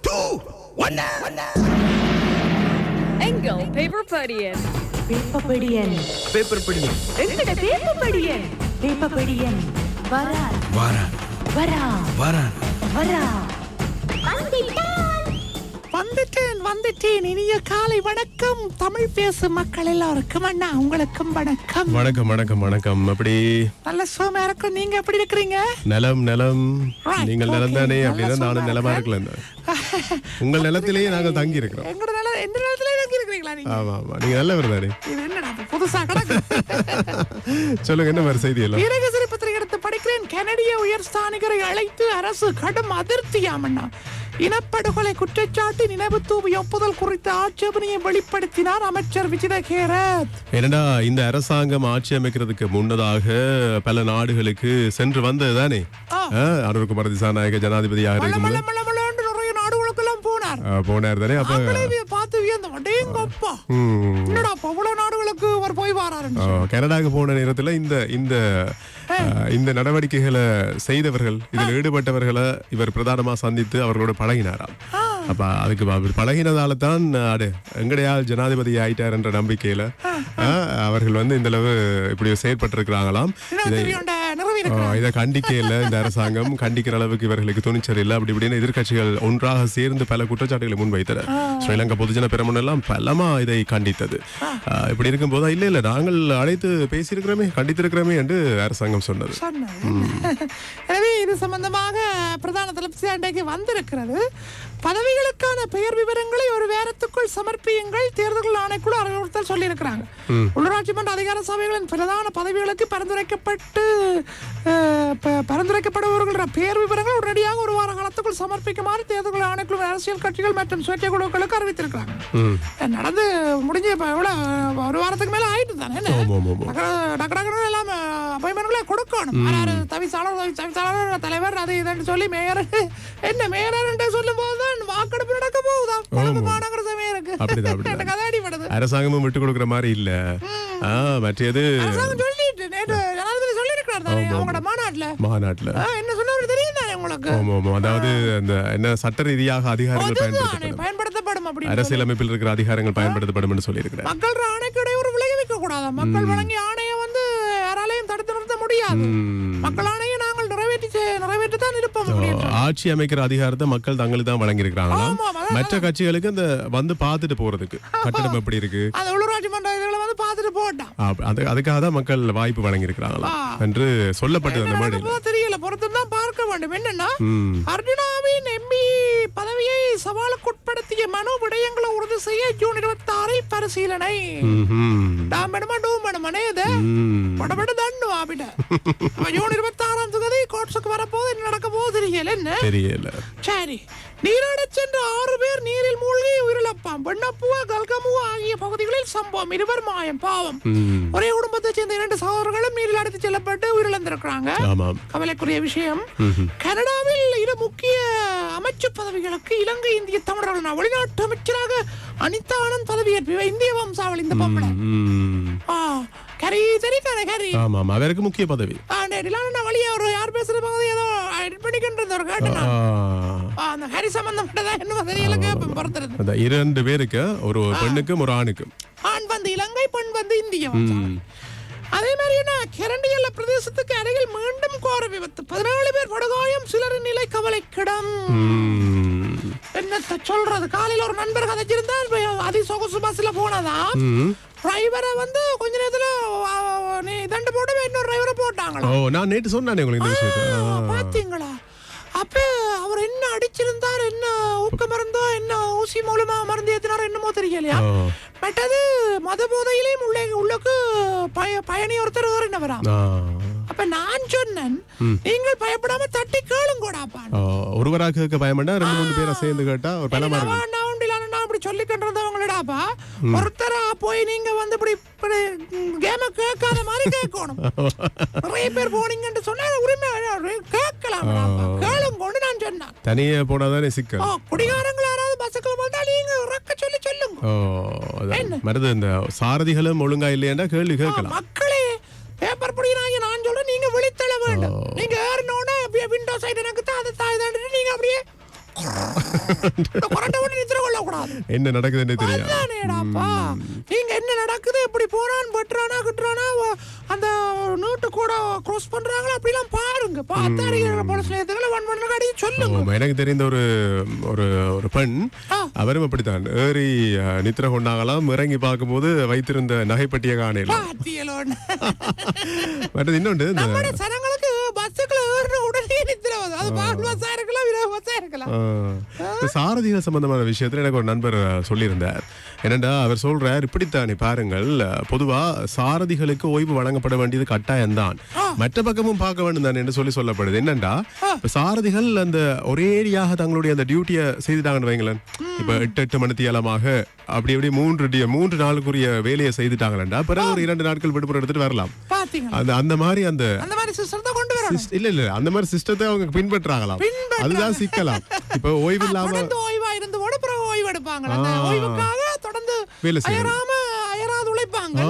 Two one எங்கள் paper படியன் வேப்பப்படியன் பேப்பர் படி எங்கட வேப்பப்படியன் வேப்பப்படியன் வரா வாரான். வரா வாரான். வரா வந்துட்டேன் வந்துட்டேன். இனிய காலை வணக்கம். தமிழ் பேசும் மக்கள் எல்லாருக்கும் அண்ணா உங்களுக்கும் வணக்கம். வணக்கம் வணக்கம் வணக்கம். அப்படி நல்ல சுகமா இருக்கும். நீங்க எப்படி இருக்கிறீங்க? நிலம் நிலம். நீங்கள். நிலம் தானே அப்படின்னா நானும் நிலமா. இருக்கல உங்கள் நிலத்திலேயே நாங்கள் தங்கி இருக்கிறோம் எங்களோட நில எந்த நிலத்துல இறங்கி இருக்கிறீங்களா நீங்க? ஆமா ஆமா. நீங்க நல்லவர் தானே. இது என்னடா இப்ப புதுசா கிடக்கு சொல்லுங்க என்ன மாதிரி செய்தி எல்லாம்? வீரகேசரி பத்திரிகை எடுத்து படிக்கிறேன். கனடிய உயர் ஸ்தானிகரை அழைத்து அரசு கடும் அதிருப்தியாமண்ணா இனப்படுகொலை குற்றச்சாட்டு நினைவு தூவி ஒப்புதல் குறித்த ஆட்சேபனையை வெளிப்படுத்தினார் அமைச்சர் விஜித கேரத் என்னடா இந்த அரசாங்கம் ஆட்சி அமைக்கிறதுக்கு முன்னதாக பல நாடுகளுக்கு சென்று வந்தது தானே? அனுர்குமார் திசாநாயக ஜனாதிபதியாக போனார். போனார் தானே அப்ப ம், என்னடா அப்ப அவ்வளவு நாடுகளுக்கு அவர் போய் வாராருன்னு ஆ, கனடாக்கு போன நேரத்துல இந்த இந்த இந்த நடவடிக்கைகளை செய்தவர்கள் இதில் ஈடுபட்டவர்களை இவர் பிரதானமா சந்தித்து அவர்களோட பழகினாராம் அப்ப அதுக்கு அவர் பழகினதால தான் அடு எங்கடையால் ஜனாதிபதி ஆயிட்டார் என்ற நம்பிக்கையில அவர்கள் வந்து இந்த அளவு இப்படி செயற்பட்டிருக்கிறாங்களாம். இதை இதை கண்டிக்கையில் இந்த அரசாங்கம். கண்டிக்கிற அளவுக்கு இவர்களுக்கு துணிச்சல் இல்லை. அப்படி இப்படின்னு எதிர்க்கட்சிகள் ஒன்றாக சேர்ந்து பல குற்றச்சாட்டுகளை முன்வைத்தனர். ஸ்ரீலங்கா பொதுஜன பெருமன் எல்லாம் பலமா இதை கண்டித்தது. இப்படி இருக்கும்போது? இல்ல இல்ல. நாங்கள் அழைத்து பேசியிருக்கிறோமே கண்டித்திருக்கிறோமே என்று அரசாங்கம் சொன்னது. எனவே இது சம்பந்தமாக பிரதான தலைப்பு அன்றைக்கு வந்திருக்கிறது. பதவிகளுக்கான பெயர் விவரங்களை ஒரு வாரத்துக்குள் சமர்ப்பியுங்கள். தேர்தல் ஆணைக்குழு அறிவுறுத்தல் சொல்லியிருக்கிறாங்க. உள்ளூராட்சி மன்ற அதிகார சபைகளின் பிரதான பதவிகளுக்கு பரிந்துரைக்கப்பட்டு பரிந்துரைக்கப்படுபவர்கள பெயர் விவரங்கள் உடனடியாக ஒரு வார காலத்துக்குள் சமர்ப்பிக்குமாறு தேர்தல் ஆணைக்குழு அரசியல் கட்சிகள் மற்றும் சுயேட்சை குழுக்களுக்கு அறிவித்திருக்கிறாங்க நடந்து முடிஞ்சு இப்ப எவ்வளவு ஒரு வாரத்துக்கு மேல ஆயிட்டு தானே. டக்கு- எல்லாம் அப்பாயின்மெண்ட்களை கொடுக்கணும். தவிசாளர் தவி- தவிசாளர் தலைவர் அது இதுன்னு சொல்லி மேயர் என்ன மேயர் சொல்லும் போதுதான் வாக்கெடுப்பு நடக்க போகுதா? கொழும்பு மாநகர சபையருக்கு. எனக்கு கதை அடிபடுது. அரசாங்கமும் விட்டு கொடுக்கிற மாதிரி இல்ல. மற்றது சொல்லியிருக்கிறார் தானே? அவங்களோட மாநாட்டுல? மாநாட்டுல. என்ன சொன்னவர் தெரியும் தானே உங்களுக்கு ஆமா ஆமா. அதாவது அந்த என்ன சட்ட ரீதியாக அதிகாரங்கள் பயன்படுத்தப்படும். பயன்படுத்தப்படும் அரசியலமைப்பில் இருக்கிற அதிகாரங்கள் பயன்படுத்தப்படும் என்று சொல்லியிருக்கிறார். மக்கள் ஆணைக்கு இடையூறு விளைவிக்க கூடாது மக்கள் வழங்கிய ஆணையை வந்து யாராலையும் தடுத்து நிறுத்த முடியாது. மக்கள் ஆணையை நாங்கள் நிறைவேற்றி செ- நிறைவேற்றித்தான் இருப்போம் ஆட்சி அமைக்கிற அதிகாரத்தை மக்கள் தங்களுக்கு தான் அதான். மற்ற கட்சிகளுக்கு அந்த வந்து பார்த்துட்டு போறதுக்கு கட்டடம் எப்படி இருக்கு அந்த உள்ளூராட்சி மன்ற இதுகளை வந்து பார்த்துட்டு போட்டான் அப்ப அது அதுக்காக தான் மக்கள் வாய்ப்பு வழங்கியிருக்கிறாங்களாம் என்று சொல்லப்பட்டது அந்த மாதிரி தெரியல. பொறுத்து தான் பார்க்க வேண்டும். என்னன்னா. அர்ஜுனாவின் எம்பி பதவியை சவாலுக்குட்படுத்திய மனு விடயங்களை உறுதி செய்ய ஜூன் இருபத்தி ஆறில் பரிசீலனை. டாம் வேணுமா டூம் வேணுமானே இது? ம். படபட தண்ணு ஆபிட. அப்ப ஜூன் இருபத்தி ஆறாம் தேதி கோட்ஸுக்கு வரப்போது என்ன நடக்க போகுது தெரியல என்ன? தெரியல. சரி. நீராடச் சென்ற ஆறு பேர் நீரில் மூழ்கி உயிரிழப்பாம் வெண்ணப்புவா கல்கமுவா ஆகிய பகுதிகளில் சம்பவம் இருவர் மாயம் பாவம். ஒரே குடும்பத்தைச் சேர்ந்த இரண்டு சகோதரர்களும் நீரில் அடித்துச் செல்லப்பட்டு உயிரிழந்திருக்கிறாங்க ஆமாம் கவலைக்குரிய விஷயம் கனடாவில் இரு முக்கிய அமைச்சு பதவிகளுக்கு இலங்கை இந்திய தமிழர்கள் வெளிநாட்டு அமைச்சராக அனிதா ஆனந்த் பதவியேற்பு இந்திய வம்சாவளி இந்த பொம்பளை கரி தெரியுதானே கரி ஆமாம் அவருக்கு முக்கிய பதவி ஆ நேரிலான வழியா ஒரு யார் பேசுற போது ஏதோ எடிட் பண்ணிக்கின்றது ஒரு கேட்டு ஆ. ஆ, அந்த ஹரி சம்பந்தப்பட்டதா என்னமோ தெரியல கேட்பேன் பொறுத்திருந்து. அந்த இரண்டு பேருக்கு ஒரு பெண்ணுக்கும் ஒரு ஆணுக்கும். ஆண் வந்து இலங்கை பெண் வந்து இந்திய. வம்சாவளி. அதே மாதிரி என்ன கிரண்டியல்ல பிரதேசத்துக்கு அருகில் மீண்டும் கோர விபத்து. பதினாலு பேர் படுகாயம் சிலரின் நிலை கவலைக்கிடம். என்னத்த சொல்றது? காலையில ஒரு நண்பர் கதைச்சிருந்தார் இப்ப அதி சொகுசு பஸ்ல போனதா. டிரைவரை வந்து கொஞ்ச நேரத்துல நீ தண்டு போட்டு இன்னொரு டிரைவரை போட்டாங்களா? நான் நேற்று சொன்னானே உங்களுக்கு. பாத்தீங்களா? அப்ப என்ன ஊக்க மருந்தோ என்ன? ஊசி மூலமா மருந்து ஏத்தினாரோ என்னமோ தெரியலையா? ஓ. மற்றது மத போதையிலேயும் உள்ள உள்ளக்கு பய பயணி ஒருத்தர் ஏறினவரா? ஆ. அப்ப நான் சொன்னேன் நீங்கள் பயப்படாம தட்டி கேளுங்கோடாப்பா. ஒருவராக கேட்க பயமண்டா ரெண்டு மூணு பேரை சேர்ந்து கேட்டா ஒரு அப்படி சொல்லி கொண்டிருந்தவங்களடாப்பா ஒருத்தரா போய் நீங்க வந்து இப்படி இப்படி கேம கேட்காத மாதிரி கேட்கணும். நிறைய பேர் போனீங்கன்னு சொன்னா உரிமை கேட்கலாம் கேளுங்கன்னு நான் சொன்னேன். தனியே போனாதானே சிக்கல்? குடிகாரங்கள் யாராவது பஸ்ஸுக்குள்ள வந்தா நீங்க உறக்க சொல்லி சொல்லுங்க. மருது இந்த சாரதிகளும் ஒழுங்கா இல்லையாண்டா கேள்வி கேட்கலாம். மக்களே பேப்பர் புடினாங்க நான் சொல்றேன் நீங்க வெளித்தள்ள வேண்டும். நீங்க ஏறினோட விண்டோ சைடு எனக்கு தான் அது தாய் நீங்க அப்படியே கொரட்டை என்ன நடக்குதுன்னு தெரியும் நீங்க என்ன நடக்குது? இப்படி போறான் வெட்டுறானா கிட்டுறானா? அந்த நீட்டு கூட க்ரோஸ் பண்றாங்களா? அப்படிலாம் பாருங்க. பார்த்தா போலீஸ் நிலையத்துல ஒன் பண்ண அடி சொல்லுங்க. எனக்கு தெரிந்த ஒரு ஒரு ஒரு பெண். அவரும் அப்படித்தான். ஏறி நித்திர கொண்டாங்களாம் இறங்கி பார்க்கும்போது வைத்திருந்த நகைப்பட்டிய காணையில். மற்றது இன்னொன்று இந்த பஸ்ஸுக்குள்ள ஏறின உடனே நித்திர அது பால் சாரதிகள் சம்பந்தமான விஷயத்துல எனக்கு ஒரு நண்பர் சொல்லியிருந்தார். என்னடா அவர் சொல்றார் இப்படித்தானே பாருங்கள் பொதுவா சாரதிகளுக்கு ஓய்வு வழங்கப்பட வேண்டியது கட்டாயம்தான். மற்ற பக்கமும் பார்க்க வேண்டும் தான் என்று சொல்லி சொல்லப்படுது. என்னண்டா சாரதிகள் அந்த ஒரேடியாக தங்களுடைய அந்த டியூட்டியை செய்துட்டாங்கன்னு வைங்களேன். இப்ப எட்டு எட்டு மணித்தியாலமாக அப்படி அப்படி மூன்று மூன்று நாளுக்குரிய வேலையை செய்துட்டாங்களா பிறகு ஒரு இரண்டு நாட்கள் விடுமுறை எடுத்துட்டு வரலாம். அந்த அந்த மாதிரி அந்த இல்ல இல்ல அந்த மாதிரி சிஸ்டத்தை அவங்க பின்பற்றாங்களாம். அதுதான் சிக்கலாம். இப்ப ஓய்வு இல்லாம தொடர்ந்து ஓய்வா இருந்து கூட பிறகு ஓய்வு எடுப்பாங்க அந்த. ஓய்வுக்காக தொடர்ந்து. அயராம அயராது உழைப்பாங்க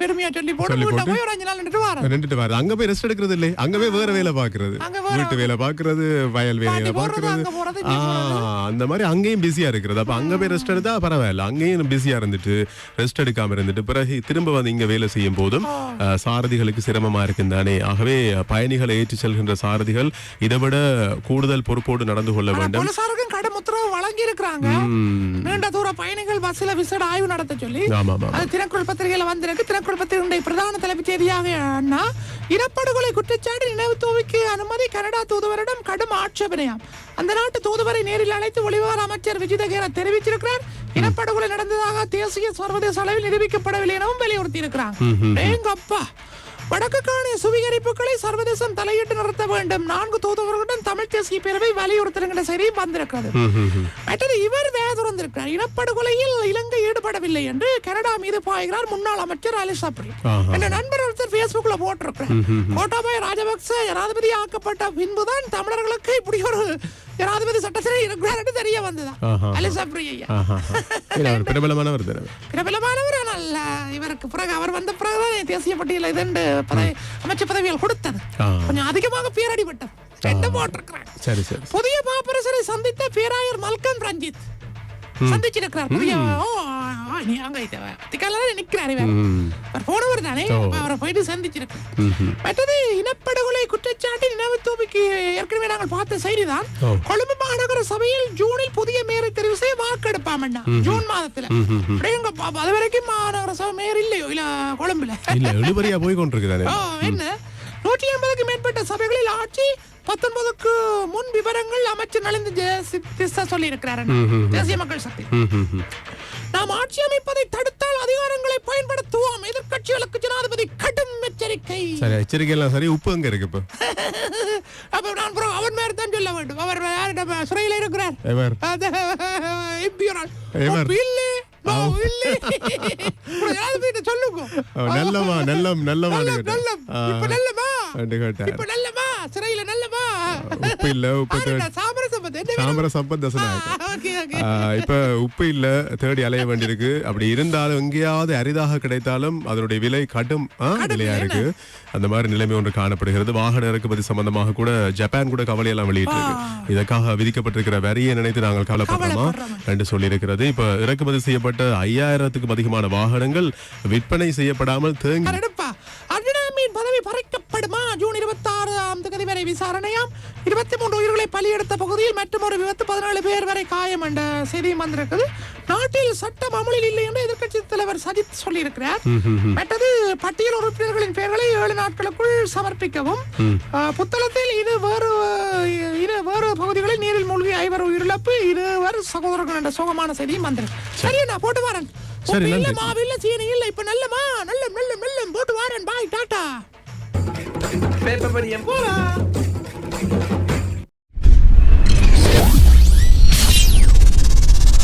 பெருமையா சொல்லி போட்டு வீட்டை போட்டு. போய் ஒரு அஞ்சு நாள் நின்றுட்டு வரேன். நின்றுட்டு வர அங்க போய் ரெஸ்ட் எடுக்கிறது இல்லை அங்க போய் வேற வேலை பாக்குறது வீட்டு வேலை வயல் அந்த மாதிரி அங்கேயும் பிஸியா இருக்கிறது. அப்ப அங்க போய் ரெஸ்ட் எடுத்தா பரவாயில்ல. அங்கேயும் பிஸியா இருந்துட்டு ரெஸ்ட் எடுக்காம இருந்துட்டு பிறகு திரும்ப வந்து இங்க வேலை செய்யும் போதும் சாரதிகளுக்கு சிரமமா இருக்கும் தானே ஆகவே பயணிகளை ஏற்றி செல்கின்ற சாரதிகள் இதை விட கூடுதல் பொறுப்போடு நடந்து கொள்ள வேண்டும். போலீசாருக்கும் கடை உத்தரவு வழங்கி இருக்கிறாங்க. நீண்ட தூர பஸ்ல விசேட ஆய்வு நடத்த சொல்லி அது தினக்குள் பத்திரிகையில வந்திருக்கு. தினக்குள் பத்திரிகை பிரதான தலைப்புச் செய்தியாக அண்ணா இனப்படுகொலை குற்றச்சாட்டு நினைவு தூவிக்கு அனுமதி கனடா தூதுவரிடம் கடும் ஆட்சேபனையாம். அந்த நாட்டு தூதுவரை நேரில் அழைத்து வெளிவார அமைச்சர் விஜிதகேர தெரிவிச்சிருக்கிறார். இனப்படுகொலை நடந்ததாக தேசிய சர்வதேச அளவில் நிரூபிக்கப்படவில்லை எனவும் வலியுறுத்தி இருக்கிறாங்க எங்கப்பா வடக்கு காணிய சுவீகரிப்புகளை சர்வதேசம் தலையிட்டு நிறுத்த வேண்டும். நான்கு தூதுவர்களுடன் தமிழ் தேசிய பேரவை வலியுறுத்துகின்ற செய்தியும் வந்திருக்கிறது. மற்றது இவர் வேதுறந்திருக்கிறார் இனப்படுகொலையில் இலங்கை ஈடுபடவில்லை என்று கனடா மீது பாய்கிறார் முன்னாள் அமைச்சர் அலிசா பிரி ஆஹா. என் நண்பர் ஒருத்தர் பேஸ்புக்ல போட்டிருக்கிறார். கோட்டாபாய ராஜபக்ச ஜனாதிபதி ஆக்கப்பட்ட பின்புதான் தமிழர்களுக்கு இப்படி ஒரு ஜனாதிபதி சட்டத்திலே இருக்கிறார் தெரிய வந்ததா? ஆஹா. அலிசா பிரி ஐயா பிரபலமானவர் பிரபலமானவர் அஹ், இவருக்கு பிறகு அவர் வந்த பிறகுதான் தேசிய பட்டியல் இதுண்டு பதவி அமைச்சர் பதவிகள் கொடுத்தது. கொஞ்சம் அதிகமாக பேரடிபட்டது. ரெண்டு சரி புதிய பாப்பரசரை சந்தித்த பேராயர் மல்கம் ரஞ்சித். சந்திச்சிருக்கிறார். புதிய ஓ, ஆ, நீ அங்க திக்கால நிக்கிறார் இவர் ம். அவர் போனவர் தானே? ஓ. அப்ப அவரை போயிட்டு சந்திச்சிருக்கிறார். மற்றது இனப்படுகொலை குற்றச்சாட்டு நினைவு தூபிக்கு ஏற்கனவே நாங்கள் பார்த்த செய்திதான். ஓ. கொழும்பு மாநகர சபையில் ஜூனில் புதிய மேயரை தெரிவு செய்ய வாக்கெடுப்பாமண்ணா. ஜூன் மாதத்துல. அது வரைக்கும் மாநகர சபை மேயர் இல்லையோ? இல்ல கொழும்புல. இல்ல இழுபறியா போய் கொண்டிருக்குதானே ஓ, என்ன? நூற்றி ஐம்பதுக்கு மேற்பட்ட சபைகளில் ஆட்சி பத்தொன்பதுக்கு முன் விவரங்கள் அமைச்சர் நலிந்து ஜெயசித்திஸ்தா சொல்லி இருக்கிறார் தேசிய மக்கள் சக்தி. நாம் ஆட்சி அமைப்பதை தடுத்தால் அதிகாரங்களை பயன்படுத்துவோம். எதிர்க்கட்சிகளுக்கு ஜனாதிபதி கடும் எச்சரிக்கை. சரி எச்சரிக்கை எல்லாம் சரி உப்பு எங்க இருக்கு இப்ப? அப்ப நான் அப்புறம் அவன் மேல தான் சொல்ல வேண்டும். அவர் யாரிடம் சிறையில் இருக்கிறார்? எவர். எவர்? இல்லை சொல்லுங்க? நல்லமா நல்லம் நல்லமா. நல்லம். இப்ப நல்லமா இப்ப நல்லமா உப்பு இல்ல உப்பு? சாம்பர சம்பத் இப்ப உப்பு இல்ல தேடி அலைய வேண்டியிருக்கு. அப்படி இருந்தாலும் எங்கேயாவது அரிதாக கிடைத்தாலும் அதனுடைய விலை கடும் விலையா இருக்கு. அந்த மாதிரி நிலைமை ஒன்று காணப்படுகிறது. வாகன இறக்குமதி சம்பந்தமாக கூட ஜப்பான் கூட கவலையெல்லாம் வெளியிட்டிருக்கு. இதற்காக விதிக்கப்பட்டிருக்கிற வரியை நினைத்து நாங்கள் கவலைப்படுறோமா? என்று சொல்லியிருக்கிறது. இப்ப இறக்குமதி செய்யப்பட்ட ஐயாயிரத்துக்கும் அதிகமான வாகனங்கள் விற்பனை செய்யப்படாமல் தேங்கி பதவி பறிக்கப்படுமா? ஜூன் இருபத்தி ஆறாம் தேதி வரை விசாரணையாம். இருபத்தி மூன்று உயிர்களை பலியெடுத்த பகுதியில் மற்றும் ஒரு விபத்து பதினாலு பேர் வரை காயம் என்ற செய்தியும் வந்திருக்குது. நாட்டில் சட்டம் அமலில் இல்லை என்று எதிர்க்கட்சி தலைவர் சஜித் சொல்லியிருக்கிறார். மற்றது பட்டியல் உறுப்பினர்களின் பெயர்களை ஏழு நாட்களுக்குள் சமர்ப்பிக்கவும். புத்தளத்தில் இது வேறு இது வேறு பகுதிகளில் நீரில் மூழ்கி ஐவர் உயிரிழப்பு இருவர் சகோதரர்கள் என்ற சோகமான செய்தியும் வந்திருக்கு. சரி. நான் போட்டு வரேன். இல்ல நன்றி. மாவு இல்ல சீனி இல்ல. இப்ப நல்லமா நல்ல நல்ல நல்ல போட்டு வாரேன். பாய் டாடா. பேப்பர் படியம் போலாம்